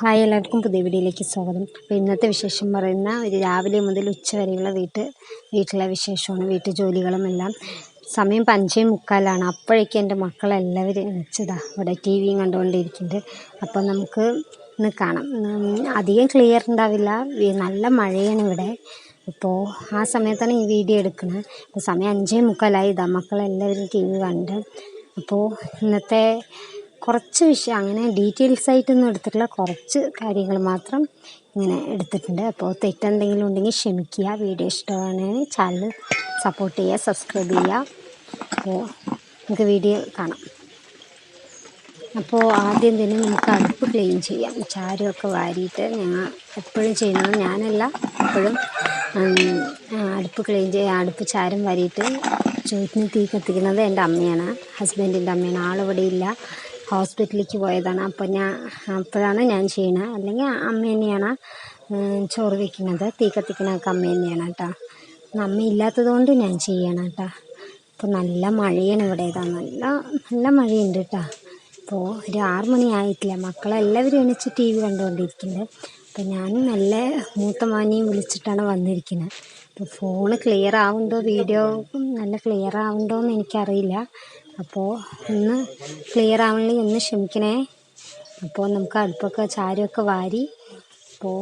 Hi എല്ലാവർക്കും പുതിയ വീഡിയോയിലേക്ക് സ്വാഗതം. അപ്പോൾ ഇന്നത്തെ വിശേഷം പറയുന്ന ഒരു രാവിലെ മുതൽ ഉച്ച വരെയുള്ള വീട്ട് വീട്ടിലെ വിശേഷമാണ് വീട്ടു ജോലികളും എല്ലാം. സമയം പഞ്ചേ മുക്കാലാണ്. അപ്പോഴേക്കും എന്റെ മക്കളെല്ലാവരും വെച്ചതാ ഇവിടെ ടി വിയും കണ്ടുകൊണ്ടിരിക്കുന്നുണ്ട്. അപ്പോൾ നമുക്ക് ഇന്ന് കാണാം. അധികം ക്ലിയർ ഉണ്ടാവില്ല. നല്ല മഴയാണ് ഇവിടെ. ഇപ്പോൾ ആ സമയത്താണ് ഈ വീഡിയോ എടുക്കുന്നത്. ഇപ്പോൾ സമയം അഞ്ചേ മുക്കാലായി. ഇതാ മക്കളെല്ലാവരും ടി വി കണ്ട്. അപ്പോൾ ഇന്നത്തെ കുറച്ച് വിഷയം അങ്ങനെ ഡീറ്റെയിൽസ് ആയിട്ടൊന്നും എടുത്തിട്ടില്ല. കുറച്ച് കാര്യങ്ങൾ മാത്രം ഇങ്ങനെ എടുത്തിട്ടുണ്ട്. അപ്പോൾ തെറ്റെന്തെങ്കിലും ഉണ്ടെങ്കിൽ ക്ഷമിക്കുക. വീഡിയോ ഇഷ്ടമാണെങ്കിൽ ചാനൽ സപ്പോർട്ട് ചെയ്യുക സബ്സ്ക്രൈബ് ചെയ്യുക. അപ്പോൾ നമുക്ക് വീഡിയോ കാണാം. അപ്പോൾ ആദ്യം തന്നെ നമുക്ക് അടുപ്പ് ക്ലീൻ ചെയ്യാം. ചാരമൊക്കെ വാരിയിട്ട് ഞങ്ങൾ എപ്പോഴും ചെയ്യുന്നത് ഞാനല്ല. എപ്പോഴും അടുപ്പ് ക്ലീൻ ചെയ്യുക അടുപ്പ് ചാരം വാരിയിട്ട് ചോറ്റിന് തീ കത്തിക്കുന്നത് എന്റെ അമ്മയാണ്. ഹസ്ബൻഡിന്റെ അമ്മയാണ്. ആളിവിടെ ഇല്ല. ഹോസ്പിറ്റലിലേക്ക് പോയതാണ്. അപ്പോൾ ഞാൻ അപ്പോഴാണ് ഞാൻ ചെയ്യണത് അല്ലെങ്കിൽ അമ്മ തന്നെയാണ് ചോറ് വയ്ക്കുന്നത് തീ കത്തിക്കണതൊക്കെ അമ്മ തന്നെയാണ് കേട്ടോ. അമ്മ ഇല്ലാത്തത് കൊണ്ട് ഞാൻ ചെയ്യണം കേട്ടോ. അപ്പോൾ നല്ല മഴയാണ് ഇവിടെ. ഇതാ നല്ല നല്ല മഴയുണ്ട് കേട്ടോ. അപ്പോൾ ഒരു ആറ് മണി ആയിട്ടില്ല. മക്കളെല്ലാവരും എണീച്ച് ടി വി കണ്ടുകൊണ്ടിരിക്കുന്നുണ്ട്. അപ്പോൾ ഞാൻ നല്ല മൂത്ത മാനിയും വിളിച്ചിട്ടാണ് വന്നിരിക്കുന്നത്. അപ്പോൾ ഫോണ് ക്ലിയർ ആവുന്നുണ്ടോ? വീഡിയോ നല്ല ക്ലിയർ ആവുന്നുണ്ടോ എന്ന് എനിക്കറിയില്ല. അപ്പോൾ ഒന്ന് ക്ലിയർ ആവണമെങ്കിൽ ഒന്ന് ക്ഷമിക്കണേ. അപ്പോൾ നമുക്ക് അടുപ്പൊക്കെ ചാരമൊക്കെ വാരി അപ്പോൾ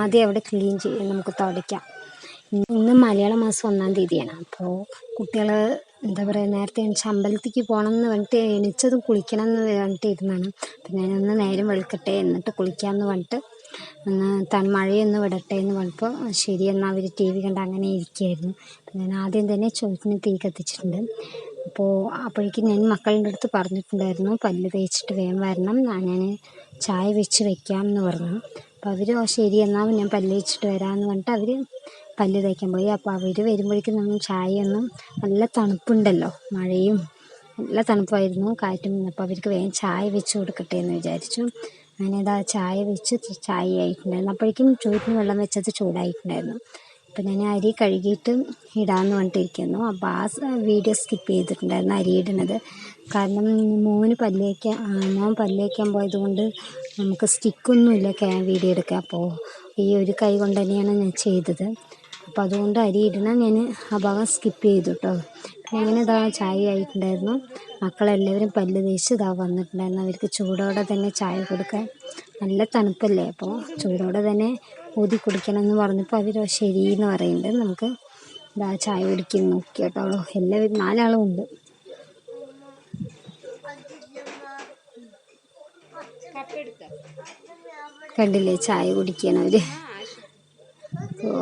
ആദ്യം അവിടെ ക്ലീൻ ചെയ്ത് നമുക്ക് തുടയ്ക്കാം. ഇന്ന് മലയാള മാസം ഒന്നാം തീയതിയാണ്. അപ്പോൾ കുട്ടികൾ എന്താ പറയുക നേരത്തെ എണീച്ച് അമ്പലത്തിലേക്ക് പോകണം എന്ന് പറഞ്ഞിട്ട് എണീച്ചതും കുളിക്കണം എന്ന് പറഞ്ഞിട്ട് ഇരുന്നാണ്. അപ്പം ഞാനൊന്ന് നേരം വെളുക്കട്ടെ എന്നിട്ട് കുളിക്കാമെന്ന് പറഞ്ഞിട്ട് ഒന്ന് തൺ മഴയൊന്ന് വിടട്ടെ എന്ന് പറഞ്ഞപ്പോൾ ശരി അവർ ടി വി കണ്ട് അങ്ങനെ ഇരിക്കുകയായിരുന്നു അപ്പം ഞാൻ ആദ്യം തന്നെ ചോദിക്കുന്ന തീ കത്തിച്ചിട്ടുണ്ട്. അപ്പോൾ അപ്പോഴേക്കും ഞാൻ മക്കളുടെ അടുത്ത് പറഞ്ഞിട്ടുണ്ടായിരുന്നു പല്ല് തേച്ചിട്ട് വേഗം വരണം ഞാൻ ചായ വെച്ച് വെക്കാം എന്ന് പറഞ്ഞു. അപ്പോൾ അവർ ഓ ശരി എന്നാൽ ഞാൻ പല്ല് തേച്ചിട്ട് വരാമെന്ന് പറഞ്ഞിട്ട് അവർ പല്ല് തേക്കാൻ പോയി. അപ്പോൾ അവർ വരുമ്പോഴേക്കും നമ്മൾ ചായയൊന്നും നല്ല തണുപ്പുണ്ടല്ലോ മഴയും നല്ല തണുപ്പായിരുന്നു കാറ്റും അപ്പോൾ അവർക്ക് വേഗം ചായ വെച്ച് കൊടുക്കട്ടെ എന്ന് വിചാരിച്ചു. അങ്ങനെ ഇതാ ചായ വെച്ച് ചായ ആയിട്ടുണ്ടായിരുന്നു അപ്പോഴേക്കും ചോറ്റിന് വെള്ളം വെച്ചത് ചൂടായിട്ടുണ്ടായിരുന്നു. അപ്പം ഞാൻ അരി കഴുകിയിട്ട് ഇടാമെന്ന് പറഞ്ഞിട്ടിരിക്കുന്നു. അപ്പോൾ ആ വീഡിയോ സ്കിപ്പ് ചെയ്തിട്ടുണ്ടായിരുന്നു അരി ഇടുന്നത് കാരണം മോന് പല്ലേക്കാൻ മോൻ പല്ലേക്കാൻ പോയത് കൊണ്ട് നമുക്ക് സ്റ്റിക്കൊന്നുമില്ല ക്യാ വീഡിയോ എടുക്കാൻ. അപ്പോൾ ഈ ഒരു കൈ കൊണ്ട് തന്നെയാണ് ഞാൻ ചെയ്തത്. അപ്പോൾ അതുകൊണ്ട് അരി ഇടണം ഞാൻ ആ ഭാഗം സ്കിപ്പ് ചെയ്തു കേട്ടോ അങ്ങനെ ഇതാ ചായ ആയിട്ടുണ്ടായിരുന്നു? മക്കളെല്ലാവരും പല്ല് തേച്ച് ഇതാ വന്നിട്ടുണ്ടായിരുന്നു. അവർക്ക് ചൂടോടെ തന്നെ ചായ കൊടുക്കാൻ നല്ല തണുപ്പല്ലേ? അപ്പോൾ ചൂടോടെ തന്നെ ഊതി കുടിക്കണം എന്ന് പറഞ്ഞപ്പോൾ അവർ ശരി എന്ന് പറയുന്നുണ്ട്. നമുക്ക് ഇതാ ചായ കുടിക്കും നോക്കി കേട്ടോ. എല്ലാവരും നാലാളും ഉണ്ട്. കണ്ടില്ലേ? ചായ കുടിക്കണം അവർ. അപ്പോൾ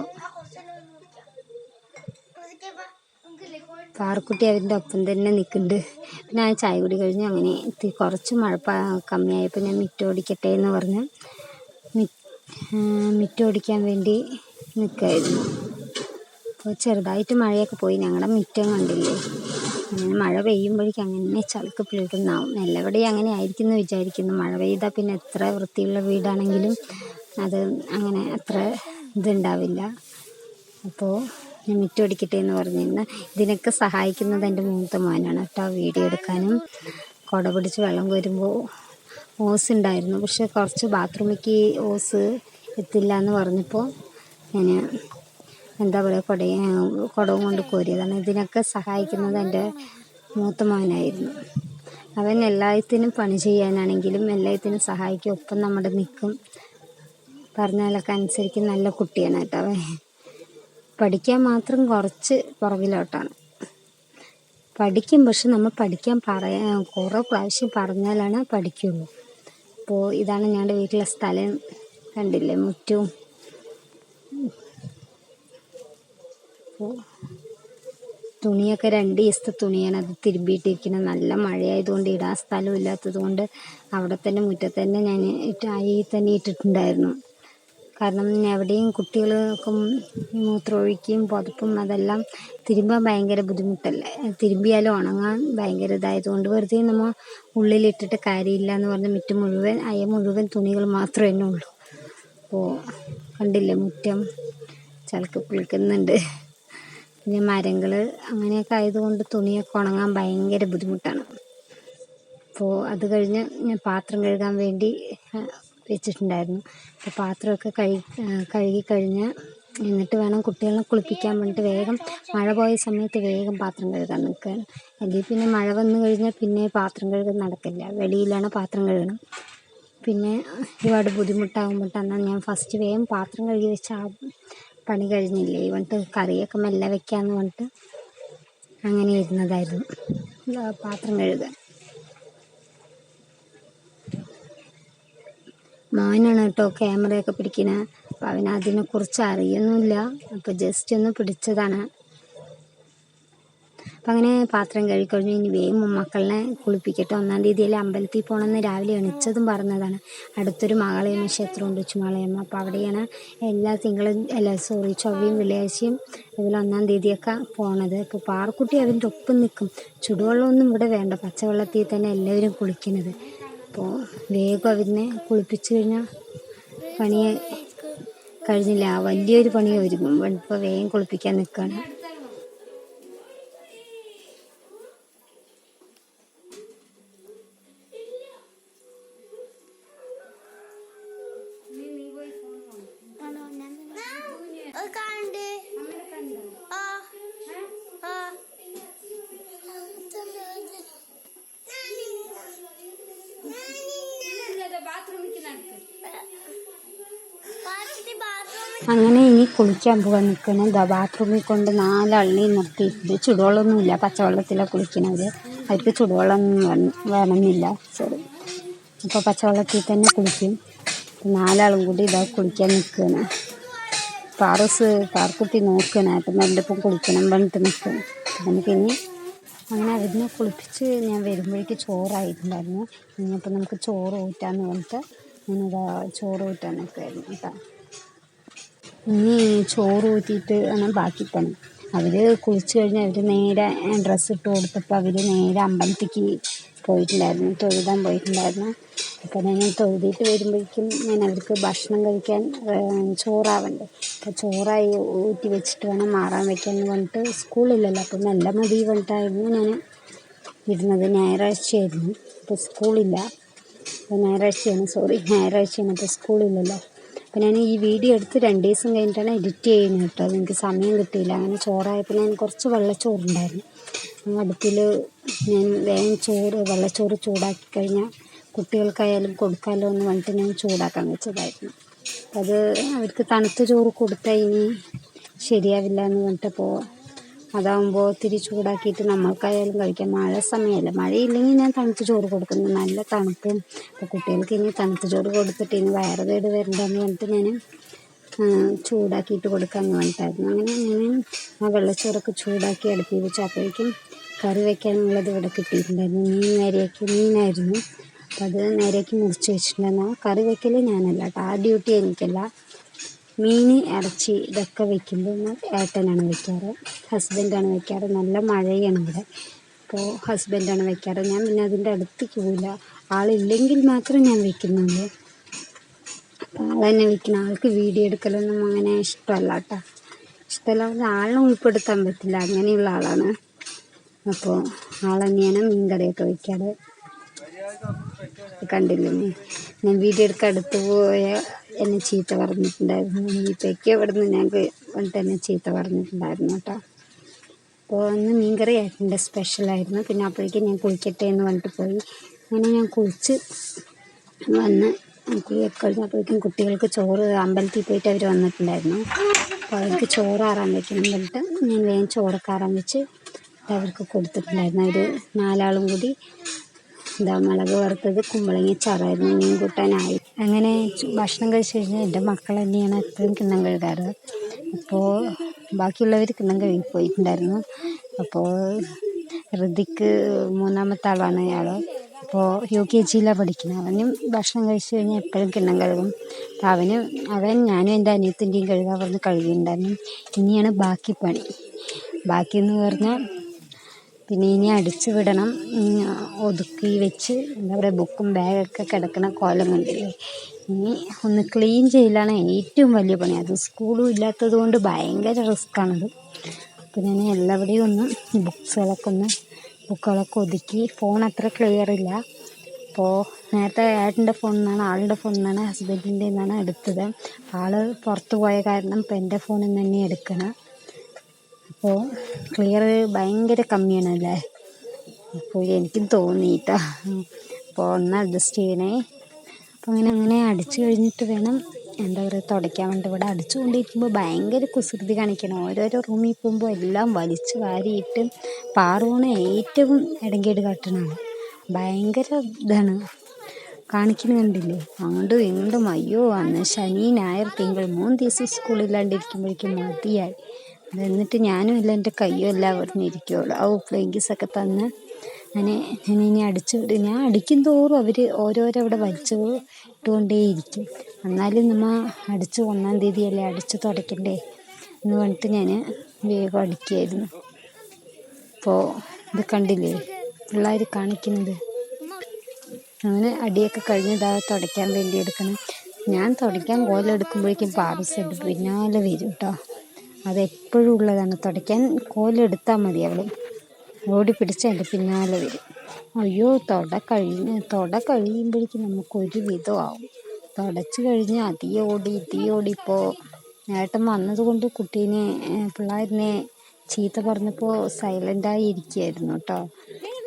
പാറക്കുട്ടി അവരുടെ ഒപ്പം തന്നെ നിൽക്കുന്നുണ്ട്. പിന്നെ ആ ചായ കുടി കഴിഞ്ഞ് അങ്ങനെ കുറച്ച് മഴ കമ്മിയായപ്പോൾ ഞാൻ മിറ്റോടിക്കട്ടെ എന്ന് പറഞ്ഞ് മി മിറ്റോടിക്കാൻ വേണ്ടി നിൽക്കായിരുന്നു അപ്പോൾ ചെറുതായിട്ട് മഴയൊക്കെ പോയി. ഞങ്ങളുടെ മിറ്റം കണ്ടില്ലേ? അങ്ങനെ മഴ പെയ്യുമ്പോഴേക്കും അങ്ങനെ ചളുക്ക് പിളിക്കുന്നാവും എല്ലാവിടെയും അങ്ങനെ ആയിരിക്കും എന്ന് വിചാരിക്കുന്നു. മഴ പെയ്താൽ പിന്നെ എത്ര വൃത്തിയുള്ള വീടാണെങ്കിലും അത് അങ്ങനെ അത്ര ഇതുണ്ടാവില്ല. അപ്പോൾ ഞാൻ മിറ്റമടിക്കട്ടെ എന്ന് പറഞ്ഞിരുന്നു ഇതിനൊക്കെ സഹായിക്കുന്നത് എന്റെ മൂത്ത മോനാണ് കേട്ടോ. വീഡിയോ എടുക്കാനും കുട പിടിച്ച് വെള്ളം കോരുമ്പോൾ ഓസ് ഉണ്ടായിരുന്നു. പക്ഷെ കുറച്ച് ബാത്റൂമിലേക്ക് ഓസ് എത്തില്ല എന്ന് പറഞ്ഞപ്പോൾ ഞാൻ എന്താ പറയുക കുട കുടവും കൊണ്ട് കോരിയതാണ്. ഇതിനൊക്കെ സഹായിക്കുന്നത് എന്റെ മൂത്ത മോനായിരുന്നു. അവൻ എല്ലാത്തിനും പണി ചെയ്യാനാണെങ്കിലും എല്ലാത്തിനും സഹായിക്കും. ഒപ്പം നമ്മുടെ നിൽക്കും പറഞ്ഞാലൊക്കെ അനുസരിക്കും നല്ല കുട്ടിയാണ് കേട്ടോ അവൻ. പഠിക്കാൻ മാത്രം കുറച്ച് പുറകിലോട്ടാണ്. പഠിക്കും പക്ഷെ നമ്മൾ പഠിക്കാൻ പറയാ കുറേ പ്രാവശ്യം പറഞ്ഞാലാണ് പഠിക്കുള്ളൂ. അപ്പോൾ ഇതാണ് ഞങ്ങളുടെ വീട്ടിലെ സ്ഥലം. കണ്ടില്ലേ മുറ്റവും തുണിയൊക്കെ രണ്ട് ദിവസത്തെ തുണിയാണ് അത് തിരുമ്പിയിട്ടിരിക്കുന്നത്. നല്ല മഴയായതുകൊണ്ട് ഇടാൻ സ്ഥലമില്ലാത്തത് കൊണ്ട് അവിടെ തന്നെ മുറ്റത്ത് തന്നെ ഞാൻ ഇട്ട് ആയി തന്നെ ഇട്ടിട്ടുണ്ടായിരുന്നു. കാരണം എവിടെയും കുട്ടികൾക്ക് മൂത്രമൊഴിക്കും പുതപ്പും അതെല്ലാം തിരുമ്പാൻ ഭയങ്കര ബുദ്ധിമുട്ടല്ലേ? തിരുമ്പിയാലും ഉണങ്ങാൻ ഭയങ്കര ഇതായതുകൊണ്ട് വെറുതെ നമ്മൾ ഉള്ളിലിട്ടിട്ട് കാര്യമില്ല എന്ന് പറഞ്ഞ് മുറ്റം മുഴുവൻ അയ മുഴുവൻ തുണികൾ മാത്രമേ തന്നെ ഉള്ളൂ. അപ്പോൾ കണ്ടില്ലേ മുറ്റം ചിലക്ക് കുളിക്കുന്നുണ്ട് പിന്നെ മരങ്ങൾ അങ്ങനെയൊക്കെ ആയതുകൊണ്ട് തുണിയൊക്കെ ഉണങ്ങാൻ ഭയങ്കര ബുദ്ധിമുട്ടാണ്. അപ്പോൾ അത് കഴിഞ്ഞ് ഞാൻ പാത്രം കഴുകാൻ വേണ്ടി വെച്ചിട്ടുണ്ടായിരുന്നു. അപ്പോൾ പാത്രമൊക്കെ കഴുകി കഴുകി കഴിഞ്ഞ് എന്നിട്ട് വേണം കുട്ടികളെ കുളിപ്പിക്കാൻ വേണ്ടിയിട്ട് വേഗം മഴ പോയ സമയത്ത് വേഗം പാത്രം കഴുകാൻ നിൽക്കുകയാണ് അല്ലെങ്കിൽ പിന്നെ മഴ വന്നു കഴിഞ്ഞാൽ പിന്നെ പാത്രം കഴുകൽ നടക്കില്ല. വെളിയിലാണ് പാത്രം കഴുകണം. പിന്നെ ഒരുപാട് ബുദ്ധിമുട്ടാകുമ്പോട്ടാണ് ഞാൻ ഫസ്റ്റ് വേഗം പാത്രം കഴുകി വെച്ച ആ പണി കഴിഞ്ഞില്ലേ? എന്നിട്ട് കറിയൊക്കെ മെല്ലെ വെക്കാമെന്ന് പറഞ്ഞിട്ട് അങ്ങനെ ഇരുന്നതായിരുന്നു. പാത്രം കഴുകാൻ. മോനാണ് കേട്ടോ ക്യാമറയൊക്കെ പിടിക്കുന്നത് അപ്പം അവന് അതിനെക്കുറിച്ച് അറിയൊന്നുമില്ല. അപ്പോൾ ജസ്റ്റ് ഒന്ന് പിടിച്ചതാണ്. അപ്പം അങ്ങനെ പാത്രം കഴുകഴിഞ്ഞ് ഇനി വേഗം മക്കളെ കുളിപ്പിക്കട്ടെ. ഒന്നാം തീയതിയിൽ അമ്പലത്തിൽ പോകണമെന്ന് രാവിലെ എണിച്ചതും പറഞ്ഞതാണ്. അടുത്തൊരു മകളയമ്മ ക്ഷേത്രമുണ്ട് ചുമാളയമ്മ അപ്പോൾ അവിടെയാണ് എല്ലാ തിങ്കളും അല്ല സോറി ചൊവ്വയും വെള്ളിയാഴ്ചയും അതുപോലെ ഒന്നാം തീയതിയൊക്കെ പോണത്. അപ്പോൾ പാറക്കുട്ടി അവന്റെ ഒപ്പം നിൽക്കും. ചുടുവെള്ളമൊന്നും ഇവിടെ വേണ്ട. പച്ചവെള്ളത്തിൽ തന്നെ എല്ലാവരും കുളിക്കുന്നത് അപ്പോൾ വേഗം അവരിനെ കുളിപ്പിച്ചു കഴിഞ്ഞാൽ പണി കഴിഞ്ഞില്ല. വലിയൊരു പണി ഒരുങ്ങും ഇപ്പോൾ വേഗം കുളിപ്പിക്കാൻ നിൽക്കുകയാണ് കുളിക്കാൻ പോകാൻ നിൽക്കണം ദാ ബാത്റൂമിൽ കൊണ്ട് നാലാളിനെയും നിർത്തിയിട്ടുണ്ട്. ചുടുവെള്ളമൊന്നുമില്ല. പച്ചവെള്ളത്തിലാണ് കുളിക്കുന്നത് അവർക്ക് ചുടുവെള്ളം വേണം- വേണമെന്നില്ല. സോറി അപ്പോൾ പച്ചവെള്ളത്തിൽ തന്നെ കുളിക്കും. നാലാളും കൂടി ഇതാ കുളിക്കാൻ നിൽക്കുകയാണ്. പാറസ് പാർക്കുട്ടി നോക്കണം അപ്പം എന്റെ ഒപ്പം കുളിക്കണം പറഞ്ഞിട്ട് നിൽക്കണം നമുക്ക് ഇനി അങ്ങനെ അവരിനെ കുളിപ്പിച്ച് ഞാൻ വരുമ്പോഴേക്ക് ചോറായിട്ടുണ്ടായിരുന്നു. ഇനിയപ്പോൾ നമുക്ക് ചോറ് ഊറ്റാന്ന് പറഞ്ഞിട്ട് ഞാനിതാ ചോറ് ഊറ്റാൻ നിൽക്കുമായിരുന്നു കേട്ടോ. ഇനി ചോറ് ഊറ്റിയിട്ട് വേണം ബാക്കി പണി. അവർ കുളിച്ച് കഴിഞ്ഞ് അവർ നേരെ ഡ്രസ്സ് ഇട്ട് കൊടുത്തപ്പോൾ അവർ നേരെ അമ്പലത്തേക്ക് പോയിട്ടുണ്ടായിരുന്നു തൊഴുതാൻ പോയിട്ടുണ്ടായിരുന്നു. അപ്പോൾ ഞാൻ തൊഴുതിയിട്ട് വരുമ്പോഴേക്കും ഞാൻ അവർക്ക് ഭക്ഷണം കഴിക്കാൻ ചോറാവണ്ടേ. അപ്പോൾ ചോറായി ഊറ്റി വെച്ചിട്ട് വേണം മാറാൻ എന്ന് പറഞ്ഞിട്ട് സ്കൂളില്ലല്ലോ അപ്പോൾ നല്ല മതി പറഞ്ഞിട്ടായിരുന്നു ഞാൻ ഇരുന്നത്. ഞായറാഴ്ചയായിരുന്നു അപ്പോൾ സ്കൂളില്ല അപ്പോൾ ഞായറാഴ്ചയാണ് സോറി ഞായറാഴ്ചയാണ് അപ്പോൾ സ്കൂളില്ലല്ലോ അപ്പോൾ ഞാൻ ഈ വീഡിയോ എടുത്ത് രണ്ട് ദിവസം കഴിഞ്ഞിട്ടാണ് എഡിറ്റ് ചെയ്യുന്നത് കേട്ടോ. അതെനിക്ക് സമയം കിട്ടിയില്ല. അങ്ങനെ ചോറായപ്പോൾ ഞാൻ കുറച്ച് വെള്ളച്ചോറുണ്ടായിരുന്നു. അടുപ്പിൽ ഞാൻ വേഗം ചോറ് വെള്ളച്ചോറ് ചൂടാക്കി കഴിഞ്ഞാൽ കുട്ടികൾക്കായാലും കൊടുക്കാമല്ലോ എന്ന് പറഞ്ഞിട്ട് ഞാൻ ചൂടാക്കാൻ വെച്ചതായിരുന്നു. അത് അവർക്ക് തണുത്ത ചോറ് കൊടുത്താൽ ഇനി ശരിയാവില്ല എന്ന് പറഞ്ഞിട്ടപ്പോൾ അതാകുമ്പോൾ ഇത്തിരി ചൂടാക്കിയിട്ട് നമ്മൾക്കായാലും കഴിക്കാം. മഴ സമയമല്ല മഴയില്ലെങ്കിൽ ഞാൻ തണുത്ത ചോറ് കൊടുക്കുന്നു. നല്ല തണുപ്പും. അപ്പോൾ കുട്ടികൾക്ക് ഇനി തണുത്ത ചോറ് കൊടുത്തിട്ട് ഇനി വയറ് കേട് വരണ്ടെന്ന് പറഞ്ഞിട്ട് ഞാൻ ചൂടാക്കിയിട്ട് കൊടുക്കാമെന്ന് പറഞ്ഞിട്ടായിരുന്നു. അങ്ങനെ ഞാൻ ആ വെള്ളച്ചോറൊക്കെ ചൂടാക്കി അടുപ്പിൽ വെച്ച് അപ്പോഴേക്കും കറി വയ്ക്കാനുള്ളത് ഇവിടെ കിട്ടിയിട്ടുണ്ടായിരുന്നു. മീൻ നേരെയാക്കി മീനായിരുന്നു. അപ്പോൾ അത് നേരെയാക്കി മുറിച്ച് വെച്ചിട്ടുണ്ടായിരുന്നു. ആ കറി വയ്ക്കൽ ഞാനല്ല കേട്ടോ. ആ ഡ്യൂട്ടി എനിക്കല്ല. മീൻ ഇറച്ചി ഇതൊക്കെ വെക്കുമ്പോൾ ഏട്ടനാണ് വെക്കാറ്. ഹസ്ബൻഡാണ് വെക്കാറ്. നല്ല മഴയാണ് ഇവിടെ. അപ്പോൾ ഹസ്ബൻഡാണ് വെക്കാറ്. ഞാൻ പിന്നെ അതിന്റെ അടുത്തേക്ക് പോയില്ല ആളില്ലെങ്കിൽ മാത്രം ഞാൻ വെക്കുന്നുണ്ട് അപ്പോൾ ആൾ തന്നെ വെക്കണം ആൾക്ക് വീഡിയോ എടുക്കലൊന്നും അങ്ങനെ ഇഷ്ടമല്ല കേട്ടോ. ഇഷ്ടമല്ലാതെ ആളിനെ ഉൾപ്പെടുത്താൻ പറ്റില്ല. അങ്ങനെയുള്ള ആളാണ്. അപ്പോൾ ആൾ തന്നെയാണ് മീൻ കറിയൊക്കെ വെക്കാറ്. കണ്ടില്ലേ ഞാൻ വീഡിയോ എടുക്കാൻ അടുത്ത് പോയ എന്നെ ചീത്ത പറഞ്ഞിട്ടുണ്ടായിരുന്നു. ഇപ്പോഴേക്ക് ഇവിടെ നിന്ന് ഞങ്ങൾക്ക് വന്നിട്ട് എന്നെ ചീത്ത പറഞ്ഞിട്ടുണ്ടായിരുന്നു കേട്ടോ. അപ്പോൾ അന്ന് മീൻകറി ഏട്ടന്റെ സ്പെഷ്യലായിരുന്നു പിന്നെ അപ്പോഴേക്കും ഞാൻ കുളിക്കട്ടെ എന്ന് പറഞ്ഞിട്ട് പോയി. അങ്ങനെ ഞാൻ കുളിച്ച് വന്ന് കുളിയൊക്കെ കഴിഞ്ഞപ്പോഴേക്കും കുട്ടികൾക്ക് ചോറ് അമ്പലത്തിൽ പോയിട്ട് അവർ വന്നിട്ടുണ്ടായിരുന്നു. അപ്പോൾ അവർക്ക് ചോറ് ആറാൻ വെക്കണം പറഞ്ഞിട്ട് ഞാൻ വേഗം ചോറൊക്കെ ആറാൻ വെച്ച് അവർക്ക് കൊടുത്തിട്ടുണ്ടായിരുന്നു. അവർ നാലാളും കൂടി എന്താ മുളക് വറുത്തത് കുമ്പളങ്ങ ചാറായിരുന്നു മീൻ കൂട്ടാനായി. അങ്ങനെ ഭക്ഷണം കഴിച്ച് കഴിഞ്ഞാൽ എന്റെ മക്കൾ തന്നെയാണ് എപ്പോഴും കിണ്ണം കഴുകാറ്. അപ്പോൾ ബാക്കിയുള്ളവർ കിണ്ണം കഴുകി പോയിട്ടുണ്ടായിരുന്നു. അപ്പോൾ ഋതിക്ക് മൂന്നാമത്തെ ആളാണ് അയാൾ അപ്പോൾ യു കെ ജിയിലാണ് പഠിക്കുന്നത്. അവനും ഭക്ഷണം കഴിച്ചു കഴിഞ്ഞാൽ എപ്പോഴും കിണ്ണം കഴുകും. അപ്പോൾ അവന് അവൻ ഞാനും എന്റെ അനിയത്തിന്റെയും കഴുകാൻ പറഞ്ഞ് കഴുകിയിട്ടുണ്ടായിരുന്നു. ഇനിയാണ് ബാക്കി പണി. ബാക്കി എന്ന് പറഞ്ഞാൽ പിന്നെ ഇനി അടിച്ചു വിടണം. ഒതുക്കി വെച്ച് എന്താ പറയുക ബുക്കും ബാഗൊക്കെ കിടക്കുന്ന കോലം ഇനി ഒന്ന് ക്ലീൻ ചെയ്യലാണ് ഏറ്റവും വലിയ പണി. അത് സ്കൂളും ഇല്ലാത്തത് കൊണ്ട് ഭയങ്കര റിസ്ക്കാണത് അപ്പോൾ ഞാൻ എല്ലാവിടെയും ഒന്ന് ബുക്സുകളൊക്കെ ഒന്ന് ബുക്കുകളൊക്കെ ഒതുക്കി. ഫോൺ അത്ര ക്ലിയർ ഇല്ല. അപ്പോൾ നേരത്തെ ഏട്ടന്റെ ഫോണിൽ നിന്നാണ് ആളുടെ ഫോണിൽ നിന്നാണ് ഹസ്ബൻഡിന്റെ നിന്നാണ് എടുത്തത്. ആൾ പുറത്ത് പോയ കാരണം ഇപ്പം എന്റെ ഫോണിൽ നിന്ന് തന്നെ എടുക്കണം. അപ്പോൾ ക്ലിയർ ഭയങ്കര കമ്മിയാണല്ലേ? അപ്പോൾ എനിക്കും തോന്നിയിട്ടാ അപ്പോൾ ഒന്ന് അഡ്ജസ്റ്റ് ചെയ്യണേ. അപ്പോൾ അങ്ങനെ അങ്ങനെ അടിച്ചു കഴിഞ്ഞിട്ട് വേണം എന്താ പറയുക തുടയ്ക്കാൻ വേണ്ടി ഇവിടെ അടിച്ചു കൊണ്ടിരിക്കുമ്പോൾ ഭയങ്കര കുസൃതി കാണിക്കണം. ഓരോരോ റൂമിൽ പോകുമ്പോൾ എല്ലാം വലിച്ച് വാരിയിട്ട് പാറുവാണ് ഏറ്റവും ഇടങ്കേട് കാട്ടണാണ് ഭയങ്കര ഇതാണ്. കാണിക്കുന്ന കണ്ടില്ലേ? അങ്ങോട്ടും ഇങ്ങോട്ടും അയ്യോ അന്ന് ശനി ഞായർ തിങ്കൾ മൂന്ന് ദിവസം സ്കൂളില്ലാണ്ടിരിക്കുമ്പോഴേക്കും മതിയായി. എന്നിട്ട് ഞാനും ഇല്ല എന്റെ കയ്യും എല്ലാം അവിടെ ഇരിക്കുള്ളൂ. ആ ഫ്ലെങ്കിസൊക്കെ തന്ന് അങ്ങനെ ഞാൻ ഇനി അടിച്ചു വിടും. ഞാൻ അടിക്കും തോറും അവർ ഓരോരോ അവിടെ വലിച്ചു ഇട്ടുകൊണ്ടേയിരിക്കും എന്നാലും നമ്മൾ അടിച്ച് ഒന്നാം തീയതിയല്ലേ അടിച്ച് തുടയ്ക്കണ്ടേ എന്ന് പറഞ്ഞിട്ട് ഞാൻ വേഗം അടിക്കുകയായിരുന്നു അപ്പോൾ ഇത് കണ്ടില്ലേ? പിള്ളേർ കാണിക്കുന്നത്. അങ്ങനെ അടിയൊക്കെ കഴിഞ്ഞതാ തുടയ്ക്കാൻ വേണ്ടി എടുക്കണം. ഞാൻ തുടയ്ക്കാൻ കോലെടുക്കുമ്പോഴേക്കും പാറസ് പിന്നാലെ വരും കേട്ടോ അതെപ്പോഴും ഉള്ളതാണ്. തുടയ്ക്കാൻ കോലെടുത്താൽ മതി അവൾ ഓടി പിടിച്ച് അതിന്റെ പിന്നാലെ വരും. അയ്യോ തുട കഴിഞ്ഞ് തുട കഴിയുമ്പോഴേക്കും നമുക്കൊരു വിധമാവും. തുടച്ച് കഴിഞ്ഞ് അതീ ഓടി ഇതീ ഓടി. ഇപ്പോൾ വന്നതുകൊണ്ട് കുട്ടീനെ പിള്ളേരിനെ ചീത്ത പറഞ്ഞപ്പോൾ സൈലന്റായി ഇരിക്കുകയായിരുന്നു കേട്ടോ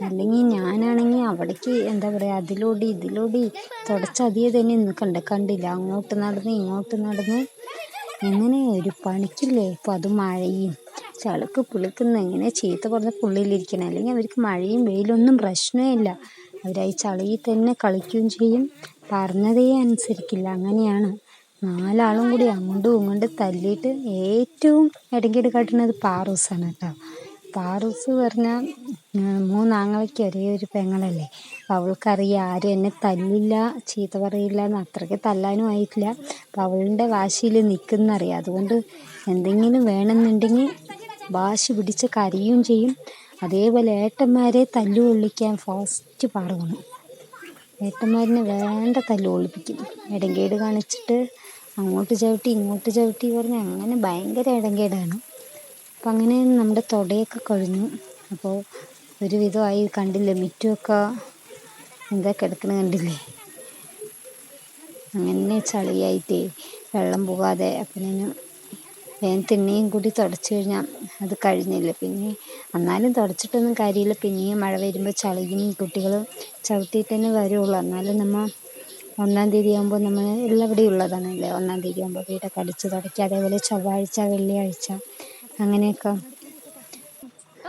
അല്ലെങ്കിൽ ഞാനാണെങ്കിൽ അവിടേക്ക് എന്താ പറയുക അതിലോടി ഇതിലോടി തുടച്ചതിയെ തന്നെ നിൽക്കണ്ടേ കണ്ടില്ല അങ്ങോട്ട് നടന്ന് ഇങ്ങോട്ട് നടന്ന് എങ്ങനെ ഒരു പണിക്കില്ലേ? ഇപ്പം അത് മഴയും. ചളുക്ക് പുളിക്കുന്ന എങ്ങനെ ചീത്ത പറഞ്ഞ പുള്ളിയിലിരിക്കണം. അല്ലെങ്കിൽ അവർക്ക് മഴയും വെയിലൊന്നും പ്രശ്നമേ ഇല്ല. അവരായി ചളിയിൽ തന്നെ കളിക്കുകയും ചെയ്യും. പറഞ്ഞതേ അനുസരിക്കില്ല. അങ്ങനെയാണ്. നാലാളും കൂടി അങ്ങോട്ടും ഇങ്ങോട്ടും തല്ലിയിട്ട് ഏറ്റവും ഇടയ്ക്കിടെ കാട്ടുന്നത് പാറൂസാണ് കേട്ടോ. പാറൂസ് പറഞ്ഞാൽ മൂന്നാങ്ങളയ്ക്ക് ഒരേ ഒരു പെങ്ങളല്ലേ. അപ്പോൾ അവൾക്കറിയാം ആരും എന്നെ തല്ലില്ല ചീത്ത പറയില്ല എന്ന് അത്രയ്ക്ക് തല്ലാനും ആയിട്ടില്ല. അപ്പം അവളുടെ വാശിയിൽ നിൽക്കുന്നറിയാം. അതുകൊണ്ട് എന്തെങ്കിലും വേണമെന്നുണ്ടെങ്കിൽ വാശി പിടിച്ച് കരയും ചെയ്യും. അതേപോലെ ഏട്ടന്മാരെ തല്ലു കൊള്ളിക്കാൻ ഫാസ്റ്റ് പാടുകയാണ് ഏട്ടന്മാരിനെ വേണ്ട തല്ലു കൊള്ളിപ്പിക്കും ഇടങ്കേട് കാണിച്ചിട്ട് അങ്ങോട്ട് ചവിട്ടി ഇങ്ങോട്ട് ചവിട്ടി പറഞ്ഞ് അങ്ങനെ ഭയങ്കര ഇടങ്കേടാണ് അപ്പം അങ്ങനെ നമ്മുടെ തുടയൊക്കെ കഴിഞ്ഞു. അപ്പോൾ ഒരു വിധമായി കണ്ടില്ലേ മിറ്റുമൊക്കെ എന്താ കിടക്കണ കണ്ടില്ലേ? അങ്ങനെ ചളിയായിട്ടേ വെള്ളം പോകാതെ അപ്പം ഞാൻ വേഗം തിണ്ണയും കൂടി തുടച്ച് കഴിഞ്ഞാൽ അത് കഴിഞ്ഞില്ല. പിന്നെ എന്നാലും തുടച്ചിട്ടൊന്നും കാര്യമില്ല. പിന്നെയും മഴ വരുമ്പോൾ ചളിയും കുട്ടികൾ ചവിട്ടിയിട്ട് തന്നെ വരുള്ളൂ. എന്നാലും നമ്മൾ ഒന്നാം തീയതി ആകുമ്പോൾ നമ്മൾ എല്ലാവിടെയും ഉള്ളതാണല്ലേ. ഒന്നാം തീയതി ആകുമ്പോൾ വീടൊക്കെ അടിച്ച് തുടയ്ക്കുക. അതേപോലെ ചൊവ്വാഴ്ച വെള്ളിയാഴ്ച അങ്ങനെയൊക്കെ.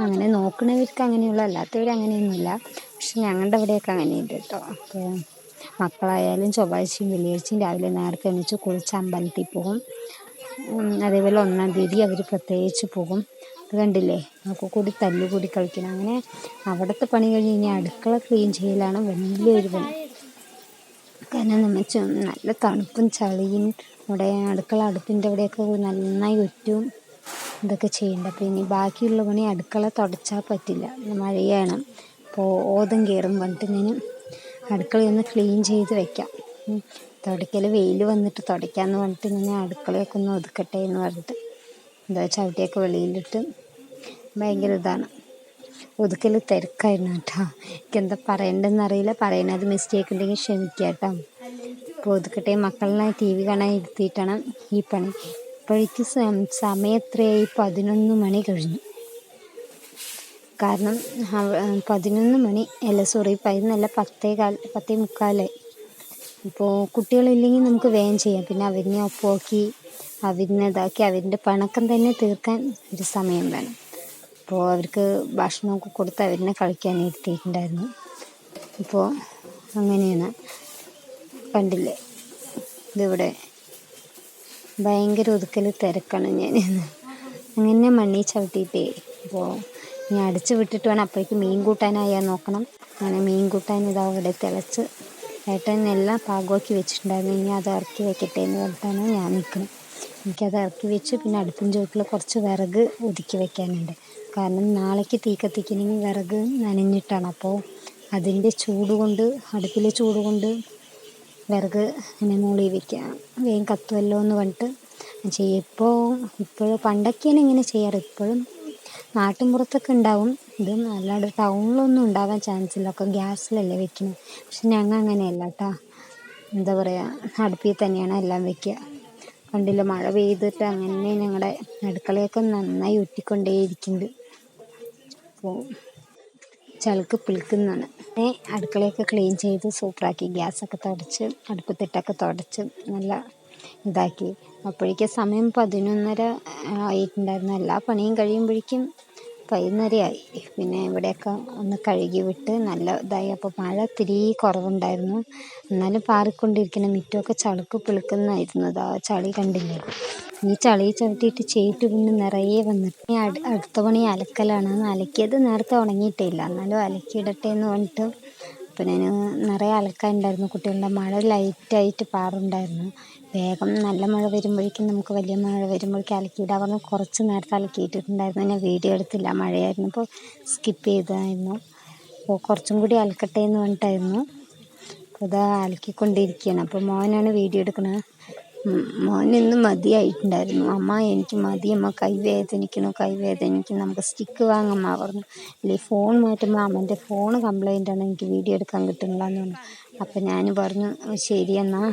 അങ്ങനെ നോക്കണവർക്ക് അങ്ങനെയുള്ള. അല്ലാത്തവർ അങ്ങനെയൊന്നുമില്ല. പക്ഷെ ഞങ്ങളുടെ അവിടെയൊക്കെ അങ്ങനെയുണ്ട് കേട്ടോ. അപ്പോൾ മക്കളായാലും ചൊവ്വാഴ്ചയും വെള്ളിയാഴ്ചയും രാവിലെ നേരത്തെ എണീച്ച് കുളിച്ച് അമ്പലത്തിൽ പോകും. അതേപോലെ ഒന്നാം തീയതി അവർ പ്രത്യേകിച്ച് പോകും. അത് കണ്ടില്ലേ? നമുക്ക് കൂടി തല്ലുകൂടി കളിക്കണം. അങ്ങനെ അവിടുത്തെ പണി കഴിഞ്ഞ് കഴിഞ്ഞാൽ അടുക്കള ക്ലീൻ ചെയ്യലാണ് വലിയൊരു പണി. കാരണം നമ്മൾ നല്ല തണുപ്പും ചളിയും ഇവിടെ അടുക്കള അടുപ്പിന്റെ അവിടെയൊക്കെ നന്നായി ഒറ്റും ഇതൊക്കെ ചെയ്യേണ്ട. അപ്പോൾ ഇനി ബാക്കിയുള്ള പണി അടുക്കള തുടച്ചാൽ പറ്റില്ല. മഴയാണ്. അപ്പോൾ ഓതം കയറും പറഞ്ഞിട്ട് ഞാൻ അടുക്കളയൊന്ന് ക്ലീൻ ചെയ്ത് വെക്കാം. തുടയ്ക്കൽ വെയിൽ വന്നിട്ട് തുടയ്ക്കാമെന്ന് പറഞ്ഞിട്ട് ഞാൻ അടുക്കളയൊക്കെ ഒന്ന് ഒതുക്കട്ടെ എന്ന് പറഞ്ഞിട്ട് എന്താ ചവിട്ടിയൊക്കെ വെളിയിലിട്ട് ഭയങ്കര ഇതാണ്. ഒതുക്കൽ തിരക്കായിരുന്നു കേട്ടോ. എനിക്ക് എന്താ പറയേണ്ടതെന്ന് അറിയില്ല. പറയണത് മിസ്റ്റേക്ക് ഉണ്ടെങ്കിൽ ക്ഷമിക്കുക കേട്ടോ. അപ്പോൾ ഒതുക്കട്ടെ. മക്കളിനെ ടി വി കാണാൻ ഇരുത്തിയിട്ടാണ് ഈ പണി. അപ്പോഴേക്ക് സമയം എത്രയായി പതിനൊന്ന് മണി കഴിഞ്ഞു. കാരണം പതിനൊന്ന് മണി അല്ല സോറി പതിനൊന്നല്ല പത്തേ കാൽ പത്തേ മുക്കാലായി. ഇപ്പോൾ കുട്ടികളില്ലെങ്കിൽ നമുക്ക് വേഗം ചെയ്യാം. പിന്നെ അവരിനെ ഒപ്പമാക്കി അവരിനെ ഇതാക്കി അവരിന്റെ പണക്കം തന്നെ തീർക്കാൻ ഒരു സമയം വേണം. അപ്പോൾ അവർക്ക് ഭക്ഷണമൊക്കെ കൊടുത്ത് അവരിനെ കളിക്കാൻ ഇരുത്തിയിട്ടുണ്ടായിരുന്നു ഇപ്പോൾ അങ്ങനെയാണ്. കണ്ടില്ലേ? ഇതിവിടെ ഭയങ്കര ഒതുക്കൽ തിരക്കാണ് ഞാൻ. അങ്ങനെ മണ്ണി ചവിട്ടിയിട്ടേ അപ്പോൾ ഞാൻ അടിച്ചു വിട്ടിട്ട് വേണം അപ്പോഴേക്ക് മീൻ കൂട്ടാനായാൽ നോക്കണം. അങ്ങനെ മീൻ കൂട്ടാൻ ഇതാ അവിടെ തിളച്ച് ഏട്ടൻ എല്ലാം പാകമാക്കി വെച്ചിട്ടുണ്ടായിരുന്നു. ഇനി അത് ഇറക്കി വെക്കട്ടെ എന്ന് പറഞ്ഞിട്ടാണ് ഞാൻ നിൽക്കുന്നത്. എനിക്കത് ഇറക്കി വെച്ച് പിന്നെ അടുപ്പിൻ ചോട്ടിൽ കുറച്ച് വിറക് ഒതുക്കി വെക്കാനുണ്ട്. കാരണം നാളേക്ക് തീ കത്തിക്കണമെങ്കിൽ വിറക് നനഞ്ഞിട്ടാണ്. അപ്പോൾ അതിന്റെ ചൂട് കൊണ്ട് അടുപ്പിലെ ചൂട് കൊണ്ട് വിറക് ഇങ്ങനെ മുകളിൽ വെക്കുക. വേഗം കത്തുമല്ലോ എന്ന് പറഞ്ഞിട്ട് ചെയ്യും. ഇപ്പോൾ ഇപ്പോൾ പണ്ടൊക്കെയാണ് ഇങ്ങനെ ചെയ്യാറ്. ഇപ്പോഴും നാട്ടിൻപുറത്തൊക്കെ ഉണ്ടാവും. ഇത് അല്ലാണ്ട് ടൗണിലൊന്നും ഉണ്ടാവാൻ ചാൻസ് ഇല്ല. ഒക്കെ ഗ്യാസിലല്ലേ വെക്കുന്നത് പക്ഷെ ഞങ്ങൾ അങ്ങനെയല്ല കേട്ടോ. എന്താ പറയുക അടുപ്പിൽ തന്നെയാണ് എല്ലാം വെക്കുക. കണ്ടില്ല മഴ പെയ്തിട്ട് അങ്ങനെ ഞങ്ങളുടെ അടുക്കളയൊക്കെ നന്നായി ഒറ്റിക്കൊണ്ടേയിരിക്കുന്നുണ്ട് അപ്പോൾ ചളുക്ക് പിളിക്കുന്നതാണ്. പിന്നെ അടുക്കളയൊക്കെ ക്ലീൻ ചെയ്ത് സൂപ്പറാക്കി. ഗ്യാസൊക്കെ തുടച്ച് അടുപ്പത്തിട്ടൊക്കെ തുടച്ച് നല്ല ഇതാക്കി. അപ്പോഴേക്കും സമയം പതിനൊന്നര ആയിട്ടുണ്ടായിരുന്നു. എല്ലാ പണിയും കഴിയുമ്പോഴേക്കും പതിനൊന്നരയായി പിന്നെ ഇവിടെയൊക്കെ ഒന്ന് കഴുകി വിട്ട് നല്ല ഇതായി. അപ്പോൾ മഴ ഇത്തിരി കുറവുണ്ടായിരുന്നു. എന്നാലും പാറിക്കൊണ്ടിരിക്കുന്ന മിറ്റമൊക്കെ ചളുക്ക് പിളുക്കുന്നതായിരുന്നു. അതാ ചളി കണ്ടില്ലേ? ഈ ചളി ചവിട്ടിയിട്ട് ചേറ്റ് പിന്നെ നിറയെ വന്നിട്ട് അടുത്ത പണി അലക്കലാണ്. അലക്കിയത് നേരത്തെ ഉണങ്ങിയിട്ടില്ല. എന്നാലും അലക്കിയിടട്ടെ എന്ന് പറഞ്ഞിട്ട് അപ്പം ഞാൻ നിറയെ അലക്കാനുണ്ടായിരുന്നു. കുട്ടികളുടെ മഴ ലൈറ്റായിട്ട് പാറുണ്ടായിരുന്നു. വേഗം നല്ല മഴ വരുമ്പോഴേക്കും നമുക്ക് വലിയ മഴ വരുമ്പോഴേക്കും അലക്കിയിടാൻ പറഞ്ഞു കുറച്ച് നേരത്തെ അലക്കിയിട്ടിട്ടുണ്ടായിരുന്നു. ഞാൻ വീഡിയോ എടുത്തില്ല. മഴയായിരുന്നു. അപ്പോൾ സ്കിപ്പ് ചെയ്തായിരുന്നു. അപ്പോൾ കുറച്ചും കൂടി അലക്കട്ടെ എന്ന് പറഞ്ഞിട്ടായിരുന്നു. അപ്പോൾ ഇതാ അലക്കിക്കൊണ്ടിരിക്കുകയാണ്. അപ്പോൾ മോനാണ് വീഡിയോ എടുക്കുന്നത്. മോൻ ഇന്ന് മതിയായിട്ടുണ്ടായിരുന്നു. അമ്മ എനിക്ക് മതി. അമ്മ കൈ വേദനിക്കുന്നു. നമുക്ക് സ്റ്റിക്ക് വാങ്ങമ്മ പറഞ്ഞു. ഇല്ലേ ഫോൺ മാറ്റുമ്പോൾ അമ്മന്റെ ഫോൺ കംപ്ലൈന്റ് ആണ് എനിക്ക് വീഡിയോ എടുക്കാൻ കിട്ടുന്നില്ല എന്ന് പറഞ്ഞു. അപ്പോൾ ഞാൻ പറഞ്ഞു ശരി എന്നാൽ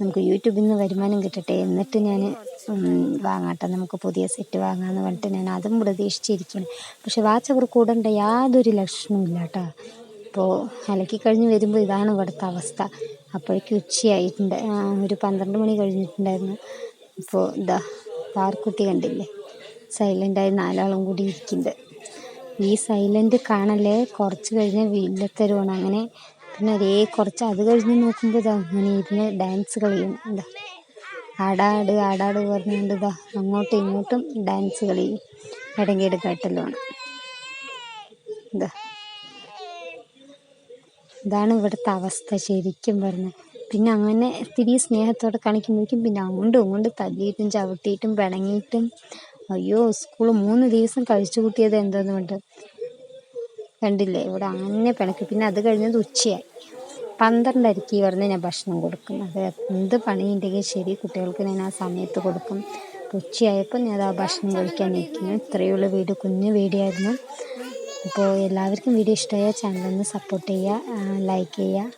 നമുക്ക് യൂട്യൂബിൽ നിന്ന് വരുമാനം കിട്ടട്ടെ. എന്നിട്ട് ഞാൻ വാങ്ങാട്ടെ. നമുക്ക് പുതിയ സെറ്റ് വാങ്ങാമെന്ന് പറഞ്ഞിട്ട് ഞാൻ അതും പ്രതീക്ഷിച്ചിരിക്കുന്നു പക്ഷെ വാച്ച് അവർ കൂടേണ്ട യാതൊരു ലക്ഷണവും ഇല്ല കേട്ടോ. അപ്പോൾ അലക്കി കഴിഞ്ഞ് വരുമ്പോൾ ഇതാണ് ഇവിടുത്തെ അവസ്ഥ. അപ്പോഴേക്കും ഉച്ചയായിട്ടുണ്ട്. ഒരു പന്ത്രണ്ട് മണി കഴിഞ്ഞിട്ടുണ്ടായിരുന്നു. ഇപ്പോൾ ഇതാ പാർക്കുട്ടി കണ്ടില്ലേ? സൈലന്റായി നാലാളും കൂടി ഇരിക്കുന്നുണ്ട്. ഈ സൈലന്റ് കാണല്ലേ കുറച്ച് കഴിഞ്ഞാൽ വീട്ടിലെത്തരുവാണ്. അങ്ങനെ പിന്നെ ഒരേ കുറച്ച് അത് കഴിഞ്ഞ് നോക്കുമ്പോൾ ഇതാ അങ്ങനെ ഇരുന്ന് ഡാൻസ് കളിയും എന്താ ആടാട് ആടാട് പറഞ്ഞുകൊണ്ട് ഇതാ അങ്ങോട്ടും ഇങ്ങോട്ടും ഡാൻസ് കളിയും ഇടങ്കേട് കാട്ടലുമാണ് ഇതാ. ഇതാണ് ഇവിടുത്തെ അവസ്ഥ ശരിക്കും പറഞ്ഞത് പിന്നെ അങ്ങനെ ഇത്തിരി സ്നേഹത്തോടെ കാണിക്കുമ്പോഴേക്കും പിന്നെ അങ്ങോട്ടും ഇങ്ങോട്ടും തല്ലിയിട്ടും ചവിട്ടിയിട്ടും പിണങ്ങിയിട്ടും. അയ്യോ സ്കൂൾ മൂന്ന് ദിവസം കഴിച്ചു കൂട്ടിയത് എന്തോന്ന് കൊണ്ട് കണ്ടില്ലേ? ഇവിടെ അങ്ങനെ പിണക്ക്. പിന്നെ അത് കഴിഞ്ഞത് ഉച്ചയായി. പന്ത്രണ്ടരയ്ക്ക് പറഞ്ഞ് ഞാൻ ഭക്ഷണം കൊടുക്കും. അത് എന്ത് പണിയുണ്ടെങ്കിൽ ശരി കുട്ടികൾക്ക് ഞാൻ ആ സമയത്ത് കൊടുക്കും. ഉച്ചയായപ്പോൾ ഞാൻ ആ ഭക്ഷണം കഴിക്കാൻ നിൽക്കുന്നു. ഇത്രയുള്ള വീഡിയോ കുഞ്ഞു വീഡിയോ ആയിരുന്നു അപ്പോൾ എല്ലാവർക്കും വീഡിയോ ഇഷ്ടമായ ചാനലൊന്ന് സപ്പോർട്ട് ചെയ്യുക ലൈക്ക് ചെയ്യുക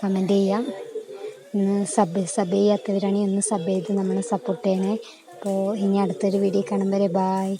കമന്റ് ചെയ്യുക. ഒന്ന് സബ് സബ് ചെയ്യാത്തവരാണെങ്കിൽ ഒന്ന് സബ് ചെയ്ത് നമ്മളെ സപ്പോർട്ട് ചെയ്യണേ. അപ്പോൾ ഇനി അടുത്തൊരു വീഡിയോ കാണും വരെ. ബായ്